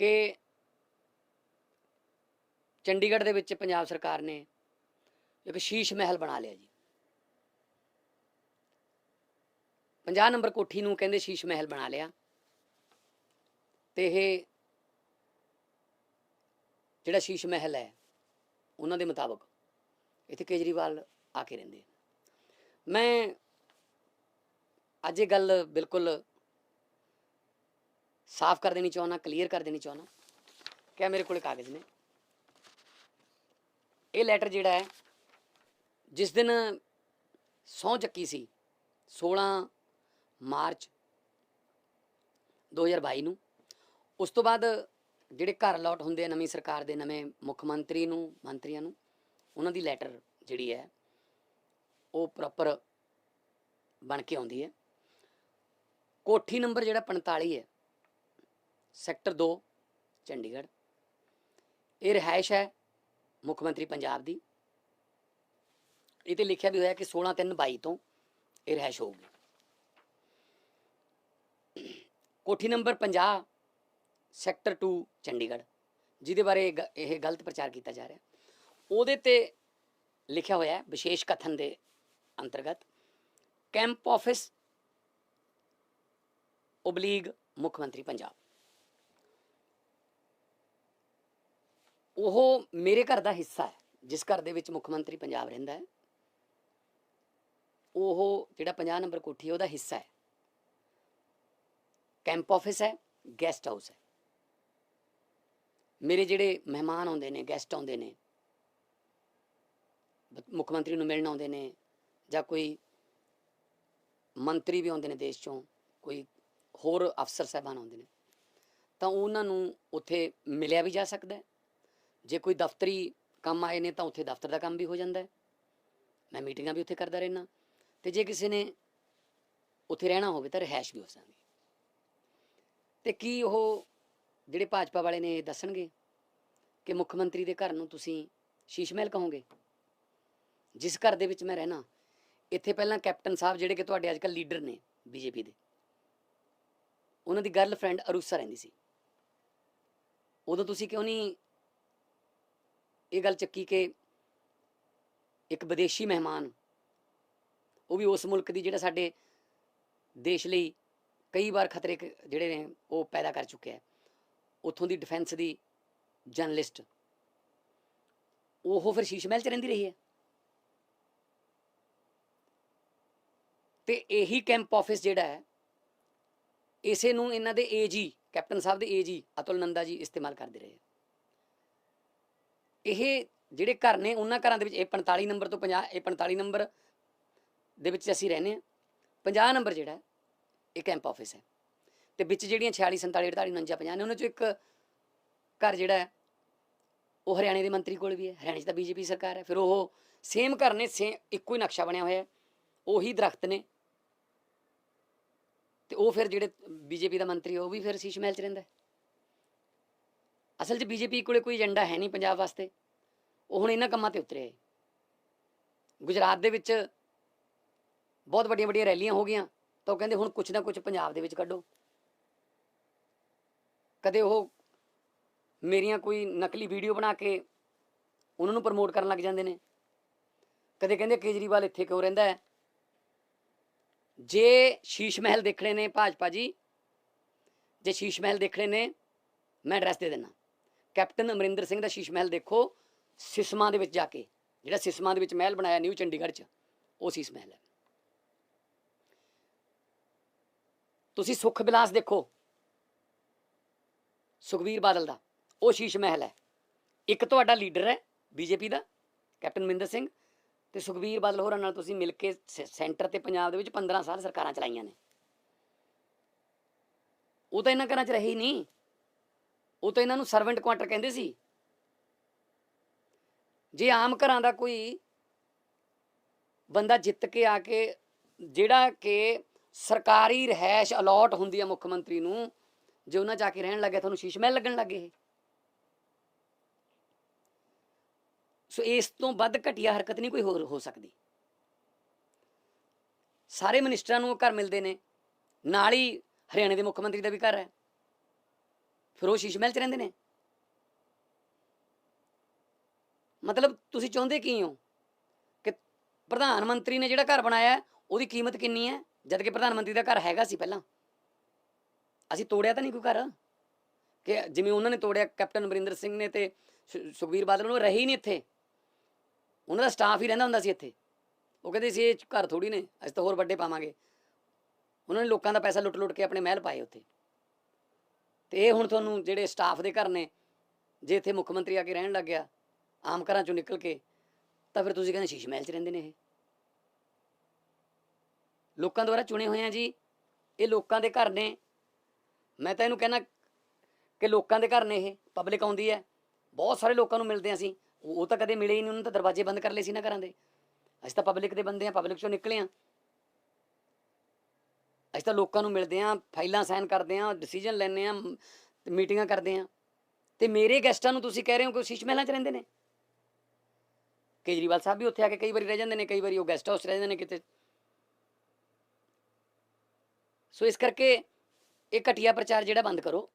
ਕਿ ਚੰਡੀਗੜ੍ਹ ਦੇ ਵਿੱਚ ਪੰਜਾਬ ਸਰਕਾਰ ਨੇ ਇੱਕ ਸ਼ੀਸ਼ ਮਹਿਲ ਬਣਾ ਲਿਆ ਜੀ। 50 ਨੰਬਰ ਕੋਠੀ ਨੂੰ ਕਹਿੰਦੇ ਸ਼ੀਸ਼ ਮਹਿਲ ਬਣਾ ਲਿਆ। ਤੇ ਇਹ ਜਿਹੜਾ ਸ਼ੀਸ਼ ਮਹਿਲ ਹੈ, ਉਹਨਾਂ ਦੇ ਮੁਤਾਬਕ ਇੱਥੇ ਕੇਜਰੀਵਾਲ ਆ ਕੇ ਰਹਿੰਦੇ ਮੈਂ ਅੱਜ ਇਹ ਗੱਲ ਬਿਲਕੁਲ ਸਾਫ਼ ਕਰ ਦੇਣੀ ਚਾਹੁੰਦਾ ਕਲੀਅਰ ਕਰ ਦੇਣੀ ਚਾਹੁੰਦਾ। ਕਿ ਮੇਰੇ ਕੋਲ ਕਾਗਜ਼ ਨੇ? ਇਹ ਲੈਟਰ ਜਿਹੜਾ ਹੈ, ਜਿਸ ਦਿਨ ਸਹੁੰ ਚੱਕੀ ਸੀ 16 ਮਾਰਚ 2022 ਨੂੰ, ਉਸ ਤੋਂ ਬਾਅਦ ਜਿਹੜੇ ਘਰ ਅਲਾਟ ਹੁੰਦੇ ਆ ਨਵੀਂ ਸਰਕਾਰ ਦੇ, ਨਵੇਂ ਮੁੱਖ ਮੰਤਰੀ ਨੂੰ, ਮੰਤਰੀਆਂ ਨੂੰ, ਉਹਨਾਂ ਦੀ ਲੈਟਰ ਜਿਹੜੀ ਹੈ, ਉਹ ਪ੍ਰੋਪਰ ਬਣ ਕੇ ਆਉਂਦੀ ਹੈ। ਕੋਠੀ ਨੰਬਰ ਜਿਹੜਾ 45 ਹੈ ਸੈਕਟਰ 2 ਚੰਡੀਗੜ੍ਹ। ਇਹ ਰਿਹਾਇਸ਼ ਹੈ ਮੁੱਖ ਮੰਤਰੀ ਪੰਜਾਬ ਦੀ। ਇਹ ਤੇ ਲਿਖਿਆ ਵੀ ਹੋਇਆ ਕਿ 16 3 22 ਤੋਂ ਇਹ ਰਿਹਾਇਸ਼ ਹੋਊਗੀ। ਕੋਠੀ ਨੰਬਰ 50 ਸੈਕਟਰ 2 ਚੰਡੀਗੜ੍ਹ, ਜਿਹਦੇ ਬਾਰੇ ਇਹ ਗ- ਇਹ ਗਲਤ ਪ੍ਰਚਾਰ ਕੀਤਾ ਜਾ ਰਿਹਾ। ਉਹਦੇ ਤੇ ਲਿਖਿਆ ਹੋਇਆ ਹੈ ਵਿਸ਼ੇਸ਼ ਕਥਨ ਦੇ ਅੰਤਰਗਤ, ਕੈਂਪ ਆਫਿਸ ਓਬਲੀਗ ਮੁੱਖ ਮੰਤਰੀ ਪੰਜਾਬ। ਉਹ ਮੇਰੇ ਘਰ ਦਾ ਹਿੱਸਾ ਹੈ, ਜਿਸ ਘਰ ਦੇ ਵਿੱਚ ਮੁੱਖ ਮੰਤਰੀ ਪੰਜਾਬ ਰਹਿੰਦਾ ਹੈ। ਉਹ ਜਿਹੜਾ 50 ਨੰਬਰ ਕੋਠੀ ਹੈ, ਉਹਦਾ ਹਿੱਸਾ ਹੈ। ਕੈਂਪ ਆਫਿਸ ਹੈ, ਗੈਸਟ ਹਾਊਸ ਹੈ। ਮੇਰੇ ਜਿਹੜੇ ਮਹਿਮਾਨ ਆਉਂਦੇ ਨੇ, ਗੈਸਟ ਆਉਂਦੇ ਨੇ ਮੁੱਖ ਮੰਤਰੀ ਨੂੰ ਮਿਲਣ ਆਉਂਦੇ ਨੇ, ਜਾਂ ਕੋਈ ਮੰਤਰੀ ਵੀ ਆਉਂਦੇ ਨੇ ਦੇਸ਼ ਚੋਂ, ਕੋਈ ਹੋਰ ਅਫਸਰ ਸਾਹਿਬਾਨ ਆਉਂਦੇ ਨੇ, ਤਾਂ ਉਹਨਾਂ ਨੂੰ ਉੱਥੇ ਮਿਲਿਆ ਵੀ ਜਾ ਸਕਦਾ ਹੈ। ਜੇ ਕੋਈ ਦਫ਼ਤਰੀ ਕੰਮ ਆਏ ਨੇ ਤਾਂ ਉੱਥੇ ਦਫ਼ਤਰ ਦਾ ਕੰਮ ਵੀ ਹੋ ਜਾਂਦਾ ਮੈਂ ਮੀਟਿੰਗਾਂ ਵੀ ਉੱਥੇ ਕਰਦਾ ਰਹਿਣਾ ਤੇ ਜੇ ਕਿਸੇ ਨੇ ਉੱਥੇ ਰਹਿਣਾ ਹੋਵੇ ਤਾਂ ਰਹਿائش ਵੀ ਹੋ ਸਕਦੀ ਤੇ ਕੀ ਉਹ ਜਿਹੜੇ ਭਾਜਪਾ ਵਾਲੇ ਨੇ ਦੱਸਣਗੇ ਕਿ ਮੁੱਖ ਮੰਤਰੀ ਦੇ ਘਰ ਨੂੰ ਤੁਸੀਂ ਸ਼ੀਸ਼ ਮਹਿਲ ਕਹੋਗੇ? ਜਿਸ ਘਰ ਦੇ ਵਿੱਚ ਮੈਂ ਰਹਿਣਾ ਇੱਥੇ ਪਹਿਲਾਂ ਕੈਪਟਨ ਸਾਹਿਬ ਜਿਹੜੇ ਕਿ ਤੁਹਾਡੇ ਅੱਜਕੱਲ ਲੀਡਰ ਨੇ ਬੀਜੇਪੀ ਦੇ, ਉਹਨਾਂ ਦੀ ਗਰਲਫ੍ਰੈਂਡ ਅਰੂਸਾ ਰਹਿੰਦੀ ਸੀ। ਉਦੋਂ ਤੁਸੀਂ ਕਿਉਂ ਨਹੀਂ ਇਹ ਗੱਲ ਚੱਕੀ ਕਿ ਇੱਕ ਵਿਦੇਸ਼ੀ ਮਹਿਮਾਨ, ਉਹ ਵੀ ਉਸ ਮੁਲਕ ਦੀ ਜਿਹੜਾ ਸਾਡੇ ਦੇਸ਼ ਲਈ ਕਈ ਵਾਰ ਖਤਰੇ ਜਿਹੜੇ ਨੇ, ਉਹ ਪੈਦਾ ਕਰ ਚੁੱਕਿਆ ਹੈ। ਉੱਥੋਂ ਦੀ ਡਿਫੈਂਸ ਦੀ ਜਰਨਲਿਸਟ ਉਹ ਫਿਰ ਸ਼ੀਸ਼ ਮਹਿਲ ਚ ਰਹਿੰਦੀ ਰਹੀ ਹੈ। ਤੇ ਇਹੀ ਕੈਂਪ ਆਫਿਸ ਜਿਹੜਾ ਹੈ, ਇਸੇ ਨੂੰ ਇਹਨਾਂ ਦੇ ਏਜੀ ਕੈਪਟਨ ਸਾਹਿਬ ਦੇ ਏਜੀ ਅਤੁਲ ਨੰਦਾ ਜੀ ਇਸਤੇਮਾਲ ਕਰਦੇ ਰਹੇ। ਇਹ ਜਿਹੜੇ ਘਰ ਨੇ, ਉਹਨਾਂ ਘਰਾਂ ਦੇ ਵਿੱਚ ਇਹ 45 ਨੰਬਰ ਤੋਂ 50 ਇਹ 45 ਨੰਬਰ ਦੇ ਵਿੱਚ ਅਸੀਂ ਰਹਿੰਦੇ ਹਾਂ। 50 ਨੰਬਰ ਜਿਹੜਾ ਇਹ ਕੈਂਪ ਆਫਿਸ ਹੈ। ਤੇ ਵਿੱਚ ਜਿਹੜੀਆਂ 46 47 48 49 50 ਨੇ, ਉਹਨਾਂ ਚੋਂ ਇੱਕ ਘਰ ਜਿਹੜਾ ਹੈ, ਉਹ ਹਰਿਆਣੇ ਦੇ ਮੰਤਰੀ ਕੋਲ ਵੀ ਹੈ। ਹਰਿਆਣੇ 'ਚ ਤਾਂ ਬੀਜੇਪੀ ਸਰਕਾਰ ਹੈ। ਫਿਰ ਉਹ ਸੇਮ ਘਰ ਨੇ ਸੇ ਇੱਕੋ ਹੀ ਨਕਸ਼ਾ ਬਣਿਆ ਹੋਇਆ ਹੈ। ਉਹੀ ਦਰਖਤ ਨੇ। ਤੇ ਉਹ ਫਿਰ ਜਿਹੜੇ ਬੀਜੇਪੀ ਦਾ ਮੰਤਰੀ, ਉਹ ਵੀ ਫਿਰ ਸ਼ੀਸ਼ ਮਹਿਲ 'ਚ ਰਹਿੰਦਾ ਅਸਲ 'ਚ ਬੀਜੇਪੀ ਕੋਲੇ ਕੋਈ ਏਜੰਡਾ ਹੈ ਨਹੀਂ ਪੰਜਾਬ ਵਾਸਤੇ। ਉਹ ਹੁਣ ਇਹਨਾਂ ਕੰਮਾਂ ਤੇ ਉਤਰੇ ਗੁਜਰਾਤ ਦੇ ਵਿੱਚ ਬਹੁਤ ਵੱਡੀਆਂ ਵੱਡੀਆਂ ਰੈਲੀਆਂ ਹੋ ਗਈਆਂ ਤਾਂ ਉਹ ਕਹਿੰਦੇ ਹੁਣ ਕੁਝ ਨਾ ਕੁਝ ਪੰਜਾਬ ਦੇ ਵਿੱਚ ਕੱਢੋ। ਕਦੇ ਉਹ ਮੇਰੀਆਂ ਕੋਈ ਨਕਲੀ ਵੀਡੀਓ ਬਣਾ ਕੇ ਉਹਨਾਂ ਨੂੰ ਪ੍ਰਮੋਟ ਕਰਨ ਲੱਗ ਜਾਂਦੇ ਨੇ। ਕਦੇ ਕਹਿੰਦੇ ਕੇਜਰੀਵਾਲ ਇੱਥੇ ਕਿਉਂ ਰਹਿੰਦਾ ਹੈ? ਜੇ ਸ਼ੀਸ਼ ਮਹਿਲ ਦੇਖਣੇ ਨੇ ਭਾਜਪਾ ਜੀ, ਜੇ ਸ਼ੀਸ਼ ਮਹਿਲ ਦੇਖਣੇ ਨੇ, ਮੈਂ ਐਡਰੈਸ ਦੇ ਦਿੰਦਾ। ਕੈਪਟਨ ਅਮਰਿੰਦਰ ਸਿੰਘ ਦਾ ਸ਼ੀਸ਼ ਮਹਿਲ ਦੇਖੋ, ਸਿਸਮਾ ਦੇ ਵਿੱਚ ਜਾ ਕੇ, ਜਿਹੜਾ ਸਿਸਮਾ ਦੇ ਵਿੱਚ ਮਹਿਲ ਬਣਾਇਆ ਨਿਊ ਚੰਡੀਗੜ੍ਹ 'ਚ, ਉਹ ਸ਼ੀਸ਼ ਮਹਿਲ ਹੈ। ਤੁਸੀਂ ਸੁਖ ਬਿਲਾਸ ਦੇਖੋ, ਸੁਖਵੀਰ ਬਾਦਲ ਦਾ, ਉਹ ਸ਼ੀਸ਼ ਮਹਿਲ ਹੈ। ਇੱਕ ਤੁਹਾਡਾ ਲੀਡਰ ਹੈ, ਬੀਜੇਪੀ ਦਾ, ਕੈਪਟਨ ਅਮਰਿੰਦਰ ਸਿੰਘ, ਤੇ ਸੁਖਵੀਰ ਬਾਦਲ ਹੋਰਾਂ ਨਾਲ ਤੁਸੀਂ ਮਿਲ ਕੇ ਸ- ਸੈਂਟਰ ਤੇ ਪੰਜਾਬ ਦੇ ਵਿੱਚ 15 ਸਾਲ ਸਰਕਾਰਾਂ ਚਲਾਈਆਂ ਨੇ। ਉਹ ਤਾਂ ਇਹਨਾਂ ਘਰਾਂ 'ਚ ਰਹੇ ਹੀ ਨਹੀਂ। ਉਹ ਤਾਂ ਇਹਨਾਂ ਨੂੰ ਸਰਵੈਂਟ ਕੁਆਟਰ ਕਹਿੰਦੇ ਸੀ। ਜੇ ਆਮ ਘਰਾਂ ਦਾ ਕੋਈ ਬੰਦਾ ਜਿੱਤ ਕੇ ਆ ਕੇ, ਜਿਹੜਾ ਕਿ ਸਰਕਾਰੀ ਰਹਿائش ਅਲੋਟ ਹੁੰਦੀ ਹੈ ਮੁੱਖ ਮੰਤਰੀ ਨੂੰ, ਜੇ ਉਹਨਾਂ ਜਾ ਕੇ ਰਹਿਣ ਲੱਗੇ ਤੁਹਾਨੂੰ ਸ਼ੀਸ਼ ਮਹਿਲ ਲੱਗਣ ਲੱਗੇ ਸੋ ਇਸ ਤੋਂ ਵੱਧ ਘਟੀਆ ਹਰਕਤ ਨਹੀਂ ਕੋਈ ਹੋਰ ਹੋ ਸਕਦੀ। ਸਾਰੇ ਮਨਿਸਟਰਾਂ ਨੂੰ ਘਰ ਮਿਲਦੇ ਨੇ। ਨਾਲ ਹੀ ਹਰਿਆਣੇ ਦੇ ਮੁੱਖ ਮੰਤਰੀ ਦਾ ਵੀ ਘਰ ਹੈ। ਫਿਰ ਉਹ ਸ਼ੀਸ਼ ਮਹਿਲ 'ਚ ਰਹਿੰਦੇ ਨੇ? ਮਤਲਬ ਤੁਸੀਂ ਚਾਹੁੰਦੇ ਕੀ ਹੋ? ਕਿ ਪ੍ਰਧਾਨ ਮੰਤਰੀ ਨੇ ਜਿਹੜਾ ਘਰ ਬਣਾਇਆ, ਉਹਦੀ ਕੀਮਤ ਕਿੰਨੀ ਹੈ? ਜਦ ਕਿ ਪ੍ਰਧਾਨ ਮੰਤਰੀ ਦਾ ਘਰ ਹੈਗਾ ਸੀ ਪਹਿਲਾਂ। ਅਸੀਂ ਤੋੜਿਆ ਤਾਂ ਨਹੀਂ ਕੋਈ ਘਰ? ਕਿ ਜਿਵੇਂ ਉਹਨਾਂ ਨੇ ਤੋੜਿਆ, ਕੈਪਟਨ ਅਮਰਿੰਦਰ ਸਿੰਘ ਨੇ ਤੇ ਸੁ- ਸੁਖਬੀਰ ਬਾਦਲ ਉਹ ਰਹੇ ਹੀ ਨਹੀਂ ਇੱਥੇ। ਉਹਨਾਂ ਦਾ ਸਟਾਫ ਹੀ ਰਹਿੰਦਾ ਹੁੰਦਾ ਸੀ ਇੱਥੇ। ਉਹ ਕਹਿੰਦੇ ਸੀ, ਇਹ ਘਰ ਥੋੜੀ ਨੇ, ਅਸੀਂ ਤਾਂ ਹੋਰ ਵੱਡੇ ਪਾਵਾਂਗੇ। ਉਹਨਾਂ ਨੇ ਲੋਕਾਂ ਦਾ ਪੈਸਾ ਲੁੱਟ-ਲੁੱਟ ਕੇ ਆਪਣੇ ਮਹਿਲ ਪਾਏ ਉੱਥੇ। ਤੇ ਇਹ ਹੁਣ ਤੁਹਾਨੂੰ ਜਿਹੜੇ ਸਟਾਫ ਦੇ ਘਰ ਨੇ, ਜੇ ਇੱਥੇ ਮੁੱਖ ਮੰਤਰੀ ਆ ਕੇ ਰਹਿਣ ਲੱਗ ਗਿਆ, ਆਮ ਘਰਾਂ ਚੋਂ ਨਿਕਲ ਕੇ, ਤਾਂ ਫਿਰ ਤੁਸੀਂ ਕਹਿੰਦੇ ਸ਼ੀਸ਼ ਮਹਿਲ 'ਚ ਰਹਿੰਦੇ ਨੇ ਇਹ। ਲੋਕਾਂ ਦੁਆਰਾ ਚੁਣੇ ਹੋਏ ਆ ਜੀ, ਇਹ ਲੋਕਾਂ ਦੇ ਘਰ ਨੇ। ਮੈਂ ਤਾਂ ਇਹਨੂੰ ਕਹਿੰਦਾ ਕਿ ਲੋਕਾਂ ਦੇ ਘਰ ਨੇ ਇਹ ਪਬਲਿਕ ਆਉਂਦੀ ਹੈ, ਬਹੁਤ ਸਾਰੇ ਲੋਕਾਂ ਨੂੰ ਮਿਲਦੇ ਹਾਂ ਅਸੀਂ, ਉਹ ਤਾਂ ਕਦੇ ਮਿਲੇ ਹੀ ਨਹੀਂ, ਉਹਨਾਂ ਤਾਂ ਦਰਵਾਜ਼ੇ ਬੰਦ ਕਰ ਲਏ ਸੀ ਨਾ ਘਰਾਂ ਦੇ। ਅਸੀਂ ਤਾਂ ਪਬਲਿਕ ਦੇ ਬੰਦੇ ਆ ਪਬਲਿਕ ਚੋਂ ਨਿਕਲੇ ਆ ਅਸੀਂ ਤਾਂ ਲੋਕਾਂ ਨੂੰ ਮਿਲਦੇ ਆ ਫਾਈਲਾਂ ਸਾਈਨ ਕਰਦੇ ਆ ਡਿਸੀਜਨ ਲੈਂਦੇ ਆ ਮੀਟਿੰਗਾਂ ਕਰਦੇ ਆ ਤੇ ਮੇਰੇ ਗੈਸਟਾਂ ਨੂੰ ਤੁਸੀਂ ਕਹਿ ਰਹੇ ਹੋ ਕਿ ਸ਼ੀਸ਼ ਮਹਿਲਾਂ 'ਚ ਰਹਿੰਦੇ ਨੇ? ਕੇਜਰੀਵਾਲ ਸਾਹਿਬ ਵੀ ਉੱਥੇ ਆ ਕੇ ਕਈ ਵਾਰੀ ਰਹਿ ਜਾਂਦੇ ਨੇ, ਕਈ ਵਾਰੀ ਉਹ ਗੈਸਟ ਹਾਊਸ 'ਚ ਰਹਿ ਜਾਂਦੇ ਨੇ ਕਿਤੇ। ਸੋ ਇਸ ਕਰਕੇ ਇਹ ਘਟੀਆ ਪ੍ਰਚਾਰ ਜਿਹੜਾ ਬੰਦ ਕਰੋ।